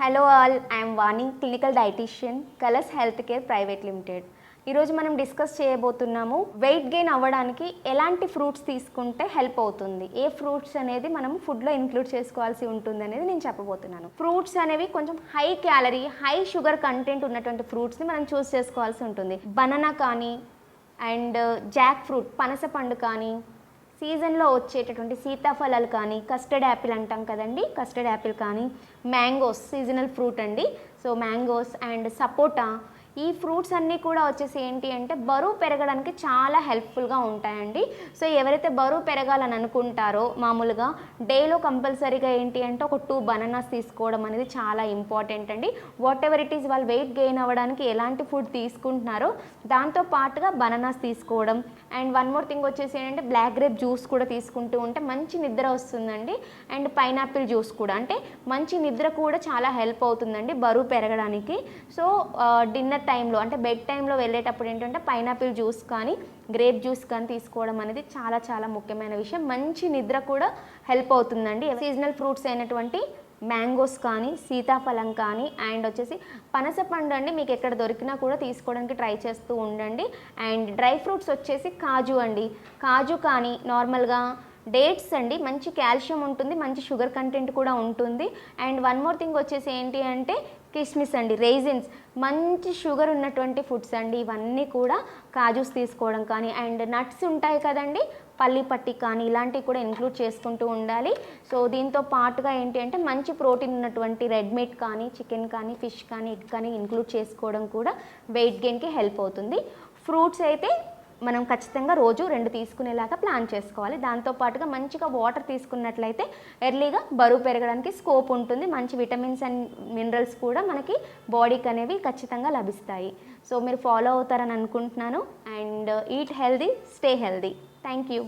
Hello all I'm Vani clinical dietitian Kolors health care private limited ఈరోజు మనం discuss చేయబోతున్నాము wait gain అవ్వడానికి ఎలాంటి ఫ్రూట్స్ తీసుకుంటే హెల్ప్ అవుతుంది? ఏ ఫ్రూట్స్ అనేది మనం ఫుడ్లో ఇంక్లూడ్ చేసుకోవాల్సి ఉంటుంది అనేది నేను చెప్పబోతున్నాను. ఫ్రూట్స్ అనేవి కొంచెం high calorie high sugar content ఉన్నటువంటి ఫ్రూట్స్ని మనం చూస్ చేసుకోవాల్సి ఉంటుంది. బనానా కానీ అండ్ జాక్ ఫ్రూట్ పనస పండు కానీ సీజన్లో వచ్చేటటువంటి సీతాఫలాలు కానీ కస్టర్డ్ యాపిల్ అంటాం కదండి కస్టర్డ్ యాపిల్ కానీ మ్యాంగోస్ సీజనల్ ఫ్రూట్ అండి. సో మ్యాంగోస్ అండ్ సపోటా ఈ ఫ్రూట్స్ అన్నీ కూడా వచ్చేసి ఏంటి అంటే బరువు పెరగడానికి చాలా హెల్ప్ఫుల్గా ఉంటాయండి. సో ఎవరైతే బరువు పెరగాలని అనుకుంటారో మామూలుగా డేలో కంపల్సరీగా ఏంటి అంటే ఒక టూ బనానాస్ తీసుకోవడం అనేది చాలా ఇంపార్టెంట్ అండి. వాట్ ఎవర్ ఇట్ ఈస్ వాళ్ళు వెయిట్ గెయిన్ అవ్వడానికి ఎలాంటి ఫుడ్ తీసుకుంటున్నారో దాంతో పాటుగా బనానాస్ తీసుకోవడం. అండ్ వన్ మోర్ థింగ్ వచ్చేసి ఏంటంటే బ్లాక్ గ్రేప్ జ్యూస్ కూడా తీసుకుంటూ ఉంటే మంచి నిద్ర వస్తుందండి. అండ్ పైనాపిల్ జ్యూస్ కూడా. అంటే మంచి నిద్ర కూడా చాలా హెల్ప్ అవుతుందండి బరువు పెరగడానికి. సో డిన్నర్ టైంలో అంటే బెడ్ టైంలో వెళ్ళేటప్పుడు ఏంటంటే పైనాపిల్ జ్యూస్ కానీ గ్రేప్ జ్యూస్ కానీ తీసుకోవడం అనేది చాలా చాలా ముఖ్యమైన విషయం. మంచి నిద్ర కూడా హెల్ప్ అవుతుందండి. సీజనల్ ఫ్రూట్స్ అయినటువంటి మ్యాంగోస్ కానీ సీతాఫలం కానీ అండ్ వచ్చేసి పనస పండు అండి మీకు ఎక్కడ దొరికినా కూడా తీసుకోవడానికి ట్రై చేస్తూ ఉండండి. అండ్ డ్రై ఫ్రూట్స్ వచ్చేసి కాజు అండి. కాజు కానీ నార్మల్గా డేట్స్ అండి. మంచి కాల్షియం ఉంటుంది మంచి షుగర్ కంటెంట్ కూడా ఉంటుంది. అండ్ వన్ మోర్ థింగ్ వచ్చేసి ఏంటి అంటే కిస్మిస్ అండి రైజిన్స్ మంచి షుగర్ ఉన్నటువంటి ఫుడ్స్ అండి. ఇవన్నీ కూడా కాజూస్ తీసుకోవడం కానీ అండ్ నట్స్ ఉంటాయి కదండి పల్లి పట్టి కానీ ఇలాంటివి కూడా ఇంక్లూడ్ చేసుకుంటూ ఉండాలి. సో దీంతో పాటుగా ఏంటి అంటే మంచి ప్రోటీన్ ఉన్నటువంటి రెడ్ మీట్ కానీ చికెన్ కానీ ఫిష్ కానీ ఎగ్ కానీ ఇంక్లూడ్ చేసుకోవడం కూడా వెయిట్ గెయిన్కి హెల్ప్ అవుతుంది. ఫ్రూట్స్ అయితే మనం ఖచ్చితంగా రోజు రెండు తీసుకునేలాగా ప్లాన్ చేసుకోవాలి. దాంతోపాటుగా మంచిగా వాటర్ తీసుకున్నట్లయితే ఎర్లీగా బరువు పెరగడానికి స్కోప్ ఉంటుంది. మంచి విటమిన్స్ అండ్ మినరల్స్ కూడా మనకి బాడీకి అనేవి ఖచ్చితంగా లభిస్తాయి. సో మీరు ఫాలో అవుతారని అనుకుంటున్నాను. And eat healthy stay healthy thank you